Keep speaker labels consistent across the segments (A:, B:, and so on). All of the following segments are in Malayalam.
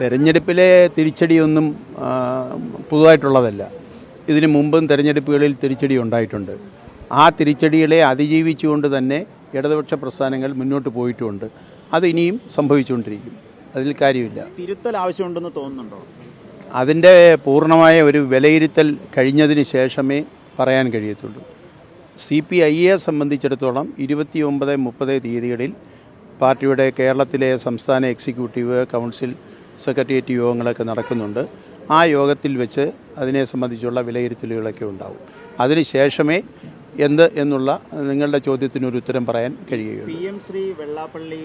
A: തെരഞ്ഞെടുപ്പിലെ തിരിച്ചടിയൊന്നും പുതുതായിട്ടുള്ളതല്ല. ഇതിനു മുമ്പും തെരഞ്ഞെടുപ്പുകളിൽ തിരിച്ചടി ഉണ്ടായിട്ടുണ്ട്. ആ തിരിച്ചടികളെ അതിജീവിച്ചുകൊണ്ട് തന്നെ ഇടതുപക്ഷ പ്രസ്ഥാനങ്ങൾ മുന്നോട്ട് പോയിട്ടുമുണ്ട് അത് ഇനിയും സംഭവിച്ചുകൊണ്ടിരിക്കും. അതിൽ കാര്യമില്ല.
B: തിരുത്തൽ ആവശ്യമുണ്ടെന്ന് തോന്നുന്നുണ്ടോ?
A: അതിന്റെ പൂർണമായ ഒരു വിലയിരുത്തൽ കഴിഞ്ഞതിന് ശേഷമേ പറയാൻ കഴിയത്തുള്ളൂ. സി പി ഐയെ സംബന്ധിച്ചിടത്തോളം ഇരുപത്തി ഒമ്പത് മുപ്പത് തീയതികളിൽ പാർട്ടിയുടെ കേരളത്തിലെ സംസ്ഥാന എക്സിക്യൂട്ടീവ് കൗൺസിൽ സെക്രട്ടേറിയറ്റ് യോഗങ്ങളൊക്കെ നടക്കുന്നുണ്ട്. ആ യോഗത്തിൽ വെച്ച് അതിനെ സംബന്ധിച്ചുള്ള വിലയിരുത്തലുകളൊക്കെ ഉണ്ടാവും. അതിന് ശേഷമേ എന്ത് എന്നുള്ള നിങ്ങളുടെ ചോദ്യത്തിന് ഒരു ഉത്തരം പറയാൻ കഴിയുകയുള്ളൂ.
B: പി എം ശ്രീ വെള്ളാപ്പള്ളി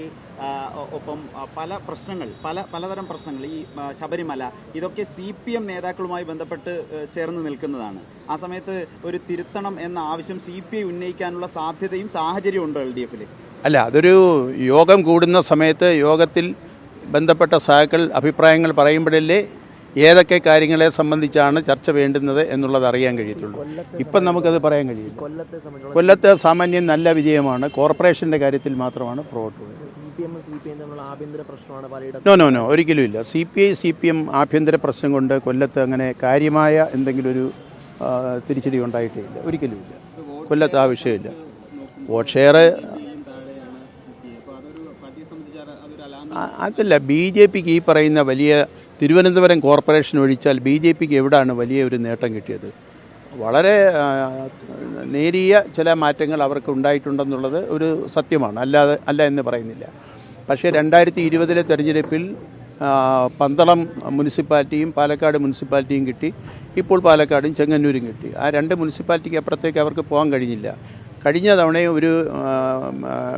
B: ഒപ്പം പല പ്രശ്നങ്ങൾ പല പലതരം പ്രശ്നങ്ങൾ ഈ ശബരിമല ഇതൊക്കെ സി പി എം നേതാക്കളുമായി ബന്ധപ്പെട്ട് ചേർന്ന് നിൽക്കുന്നതാണ്. ആ സമയത്ത് ഒരു തിരുത്തണം എന്ന ആവശ്യം സി പി ഐ ഉന്നയിക്കാനുള്ള സാധ്യതയും സാഹചര്യവും ഉണ്ടോ എൽ ഡി എഫിൽ
A: അല്ല അതൊരു യോഗം കൂടുന്ന സമയത്ത് യോഗത്തിൽ ബന്ധപ്പെട്ട സഹാക്കൾ അഭിപ്രായങ്ങൾ പറയുമ്പോഴല്ലേ ഏതൊക്കെ കാര്യങ്ങളെ സംബന്ധിച്ചാണ് ചർച്ച വേണ്ടുന്നത് എന്നുള്ളത് അറിയാൻ കഴിയത്തുള്ളൂ. ഇപ്പം നമുക്കത് പറയാൻ കഴിയും.
C: കൊല്ലത്തെ
A: സാമാന്യം നല്ല വിജയമാണ്. കോർപ്പറേഷന്റെ കാര്യത്തിൽ മാത്രമാണ് പുറകോട്ട് നോ നോ നോ ഒരിക്കലും ഇല്ല. C P I C P M ആഭ്യന്തര പ്രശ്നം കൊണ്ട് കൊല്ലത്ത് അങ്ങനെ കാര്യമായ എന്തെങ്കിലും ഒരു തിരിച്ചടി ഉണ്ടായിട്ടേ ഇല്ല. ഒരിക്കലും ഇല്ല. കൊല്ലത്ത് ആ വിഷയമില്ല. വോട്ട് ഷെയർ അതല്ല ബി ജെ പിക്ക് ഈ പറയുന്ന വലിയ തിരുവനന്തപുരം കോർപ്പറേഷൻ ഒഴിച്ചാൽ ബി ജെ പിക്ക് എവിടാണ് വലിയ ഒരു നേട്ടം കിട്ടിയത്? വളരെ നേരിയ ചില മാറ്റങ്ങൾ അവർക്ക് ഉണ്ടായിട്ടുണ്ടെന്നുള്ളത് ഒരു സത്യമാണ്. അല്ലാതെ അല്ല എന്ന് പറയുന്നില്ല. പക്ഷേ രണ്ടായിരത്തി ഇരുപതിലെ തെരഞ്ഞെടുപ്പിൽ പന്തളം മുനിസിപ്പാലിറ്റിയും പാലക്കാട് മുനിസിപ്പാലിറ്റിയും കിട്ടി. ഇപ്പോൾ പാലക്കാടും ചെങ്ങന്നൂരും കിട്ടി. ആ രണ്ട് മുനിസിപ്പാലിറ്റിക്ക് അപ്പുറത്തേക്ക് അവർക്ക് പോകാൻ കഴിഞ്ഞില്ല. കഴിഞ്ഞ തവണയും ഒരു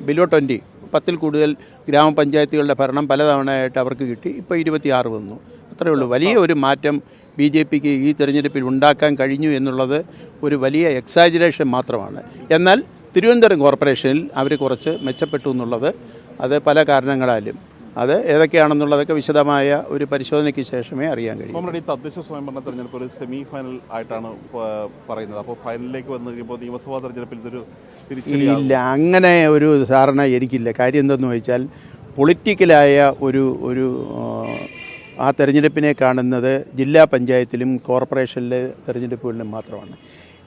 A: ബിലോ ട്വന്റി പത്തിൽ കൂടുതൽ ഗ്രാമപഞ്ചായത്തുകളുടെ ഭരണം പലതവണയായിട്ട് അവർക്ക് കിട്ടി. ഇപ്പോൾ ഇരുപത്തിയാറ് വന്നു. അത്രയേ ഉള്ളൂ. വലിയ ഒരു മാറ്റം ബി ജെ പിക്ക് ഈ തെരഞ്ഞെടുപ്പിൽ ഉണ്ടാക്കാൻ കഴിഞ്ഞു എന്നുള്ളത് ഒരു വലിയ എക്സാജുറേഷൻ മാത്രമാണ്. എന്നാൽ തിരുവനന്തപുരം കോർപ്പറേഷനിൽ അവർ കുറച്ച് മെച്ചപ്പെട്ടു എന്നുള്ളത് അത് പല കാരണങ്ങളാലും അത് ഏതൊക്കെയാണെന്നുള്ളതൊക്കെ വിശദമായ ഒരു പരിശോധനയ്ക്ക് ശേഷമേ അറിയാൻ കഴിയൂ.
D: നമ്മുടെ ഈ തദ്ദേശ സ്വയംഭരണ തെരഞ്ഞെടുപ്പ് ഒരു സെമി ഫൈനൽ ആയിട്ടാണ് പറയുന്നത്. അപ്പോൾ ഫൈനലിലേക്ക് വന്നു കഴിയുമ്പോൾ നിയമസഭാ തെരഞ്ഞെടുപ്പിൽ ഇതൊരു
A: ഇല്ല അങ്ങനെ ഒരു ധാരണ എനിക്കില്ല. കാര്യം എന്തെന്ന് വെച്ചാൽ പൊളിറ്റിക്കലായ ഒരു ഒരു ആ, ആ തെരഞ്ഞെടുപ്പിനെ കാണുന്നത് ജില്ലാ പഞ്ചായത്തിലും കോർപ്പറേഷനിലെ തെരഞ്ഞെടുപ്പുകളിലും മാത്രമാണ്.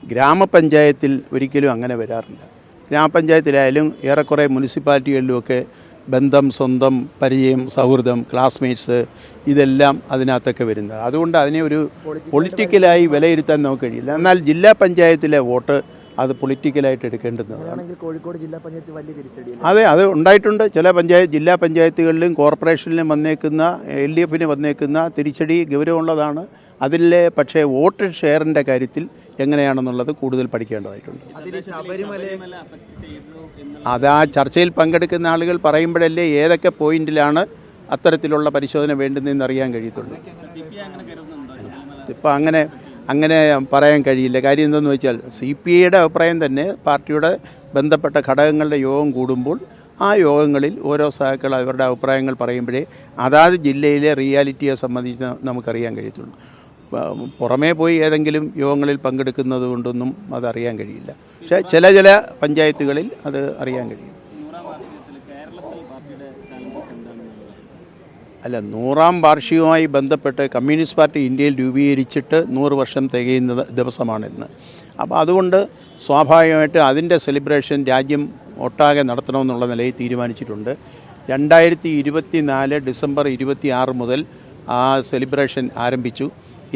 A: ഗ്രാമപഞ്ചായത്തിൽ ഒരിക്കലും അങ്ങനെ വരാറില്ല. ഗ്രാമപഞ്ചായത്തിലായാലും ഏറെക്കുറെ മുനിസിപ്പാലിറ്റികളിലുമൊക്കെ ബന്ധം സ്വന്തം പരിചയം സൗഹൃദം ക്ലാസ്മേറ്റ്സ് ഇതെല്ലാം അതിനകത്തൊക്കെ വരുന്നത്. അതുകൊണ്ട് അതിനെ ഒരു പൊളിറ്റിക്കലായി വിലയിരുത്താൻ നമുക്ക് കഴിയില്ല. എന്നാൽ ജില്ലാ പഞ്ചായത്തിലെ വോട്ട് അത് പൊളിറ്റിക്കലായിട്ട് എടുക്കേണ്ടുന്നതാണ്
C: കോഴിക്കോട് ജില്ലാ പഞ്ചായത്ത് വലിയ തിരിച്ചടി
A: അതെ അത് ഉണ്ടായിട്ടുണ്ട്. ചില പഞ്ചായത്ത് ജില്ലാ പഞ്ചായത്തുകളിലും കോർപ്പറേഷനിലും വന്നേക്കുന്ന എൽ ഡി എഫിന് വന്നേക്കുന്ന തിരിച്ചടി ഗൗരവമുള്ളതാണ്. അതിലെ പക്ഷേ വോട്ട് ഷെയറിന്റെ കാര്യത്തിൽ എങ്ങനെയാണെന്നുള്ളത് കൂടുതൽ പഠിക്കേണ്ടതായിട്ടുണ്ട്. അത് ആ ചർച്ചയിൽ പങ്കെടുക്കുന്ന ആളുകൾ പറയുമ്പോഴല്ലേ ഏതൊക്കെ പോയിന്റിലാണ് അത്തരത്തിലുള്ള പരിശോധന വേണ്ടുന്നതെന്ന് അറിയാൻ കഴിയത്തുള്ളൂ. ഇപ്പം അങ്ങനെ അങ്ങനെ പറയാൻ കഴിയില്ല. കാര്യം എന്തെന്ന് വെച്ചാൽ സി പി ഐയുടെ അഭിപ്രായം തന്നെ പാർട്ടിയുടെ ബന്ധപ്പെട്ട ഘടകങ്ങളുടെ യോഗം കൂടുമ്പോൾ ആ യോഗങ്ങളിൽ ഓരോ സഹാക്കൾ അവരുടെ അഭിപ്രായങ്ങൾ പറയുമ്പോഴേ അതാത് ജില്ലയിലെ റിയാലിറ്റിയെ സംബന്ധിച്ച് നമുക്കറിയാൻ കഴിയത്തുള്ളൂ. പുറമേ പോയി ഏതെങ്കിലും യോഗങ്ങളിൽ പങ്കെടുക്കുന്നത് കൊണ്ടൊന്നും അതറിയാൻ കഴിയില്ല. പക്ഷേ ചില ചില പഞ്ചായത്തുകളിൽ അത് അറിയാൻ കഴിയും. അല്ല നൂറാം വാർഷികവുമായി ബന്ധപ്പെട്ട് കമ്മ്യൂണിസ്റ്റ് പാർട്ടി ഇന്ത്യയിൽ രൂപീകരിച്ചിട്ട് നൂറ് വർഷം തികയുന്ന ദിവസമാണിന്ന്. അപ്പോൾ അതുകൊണ്ട് സ്വാഭാവികമായിട്ട് അതിന്റെ സെലിബ്രേഷൻ രാജ്യം ഒട്ടാകെ നടത്തണമെന്നുള്ള നിലയിൽ തീരുമാനിച്ചിട്ടുണ്ട്. രണ്ടായിരത്തി ഇരുപത്തി നാല് ഡിസംബർ ഇരുപത്തി ആറ് മുതൽ ആ സെലിബ്രേഷൻ ആരംഭിച്ചു.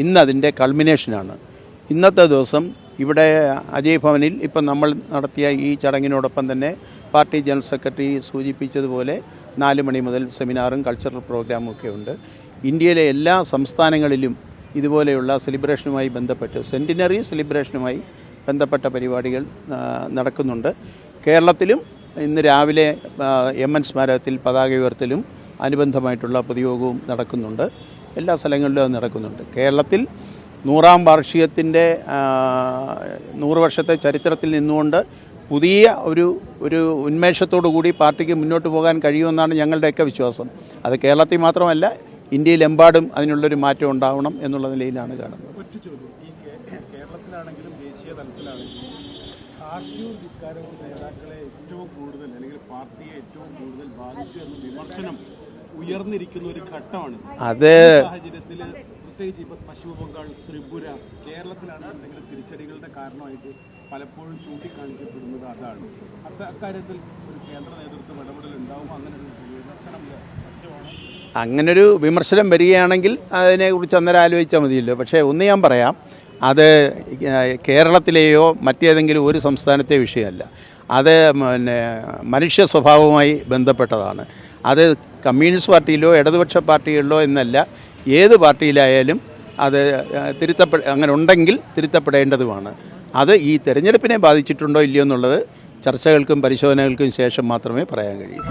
A: ഇന്ന് അതിന്റെ കൾമിനേഷനാണ് ഇന്നത്തെ ദിവസം ഇവിടെ അജയ് ഭവനിൽ ഇപ്പം നമ്മൾ നടത്തിയ ഈ ചടങ്ങിനോടൊപ്പം തന്നെ പാർട്ടി ജനറൽ സെക്രട്ടറി സൂചിപ്പിച്ചതുപോലെ നാല് മണി മുതൽ സെമിനാറും കൾച്ചറൽ പ്രോഗ്രാമും ഒക്കെ ഉണ്ട്. ഇന്ത്യയിലെ എല്ലാ സംസ്ഥാനങ്ങളിലും ഇതുപോലെയുള്ള സെലിബ്രേഷനുമായി ബന്ധപ്പെട്ട് സെന്റിനറി സെലിബ്രേഷനുമായി ബന്ധപ്പെട്ട പരിപാടികൾ നടക്കുന്നുണ്ട്. കേരളത്തിലും ഇന്ന് രാവിലെ എം എൻ സ്മാരകത്തിൽ പതാക ഉയർത്തലും അനുബന്ധമായിട്ടുള്ള പൊതുയോഗവും നടക്കുന്നുണ്ട്. എല്ലാ സ്ഥലങ്ങളിലും അത് നടക്കുന്നുണ്ട്. കേരളത്തിൽ നൂറാം വാർഷികത്തിന്റെ നൂറ് വർഷത്തെ ചരിത്രത്തിൽ നിന്നുകൊണ്ട് പുതിയ ഒരു ഒരു ഉന്മേഷത്തോടു കൂടി പാർട്ടിക്ക് മുന്നോട്ട് പോകാൻ കഴിയുമെന്നാണ് ഞങ്ങളുടെയൊക്കെ വിശ്വാസം. അത് കേരളത്തിൽ മാത്രമല്ല ഇന്ത്യയിലെമ്പാടും അതിനുള്ളൊരു മാറ്റം ഉണ്ടാവണം എന്നുള്ള നിലയിലാണ് കാണുന്നത്.
E: കേരളത്തിലാണെങ്കിലും ദേശീയ തലത്തിലാണെങ്കിലും ധാർഷ്ട്യവും ധിക്കാരവും നേതാക്കളെ ഏറ്റവും കൂടുതൽ അല്ലെങ്കിൽ പാർട്ടിയെ ഏറ്റവും കൂടുതൽ ബാധിച്ചു എന്ന വിമർശനം ഉയർന്നിരിക്കുന്ന ഒരു ഘട്ടമാണ്.
A: അത്
E: സാഹചര്യത്തിൽ പ്രത്യേകിച്ച് ഇപ്പൊ പശ്ചിമ ബംഗാൾ ത്രിപുര കേരളത്തിലാണ് എന്തെങ്കിലും തിരിച്ചടികളുടെ കാരണമായിട്ട് പലപ്പോഴും ചൂണ്ടിക്കാണിക്കപ്പെടുന്നത് അതാണ്. അത് അക്കാര്യത്തിൽ ഒരു കേന്ദ്ര നേതൃത്വം ഇടപെടൽ ഉണ്ടാവും അങ്ങനെ വിമർശനം സത്യമാണ്?
A: അങ്ങനൊരു വിമർശനം വരികയാണെങ്കിൽ അതിനെക്കുറിച്ച് അന്നേരം ആലോചിച്ചാൽ മതിയല്ലോ. പക്ഷേ ഒന്ന് ഞാൻ പറയാം. അത് കേരളത്തിലെയോ മറ്റേതെങ്കിലും ഒരു സംസ്ഥാനത്തെ വിഷയമല്ല. അത് പിന്നെ മനുഷ്യ സ്വഭാവവുമായി ബന്ധപ്പെട്ടതാണ്. അത് കമ്മ്യൂണിസ്റ്റ് പാർട്ടിയിലോ ഇടതുപക്ഷ പാർട്ടികളിലോ എന്നല്ല ഏത് പാർട്ടിയിലായാലും അത് തിരുത്തപ്പെ അങ്ങനെ ഉണ്ടെങ്കിൽ തിരുത്തപ്പെടേണ്ടതുമാണ്. അത് ഈ തെരഞ്ഞെടുപ്പിനെ ബാധിച്ചിട്ടുണ്ടോ ഇല്ലയോ എന്നുള്ളത് ചർച്ചകൾക്കും പരിശോധനകൾക്കും ശേഷം മാത്രമേ പറയാൻ കഴിയൂ.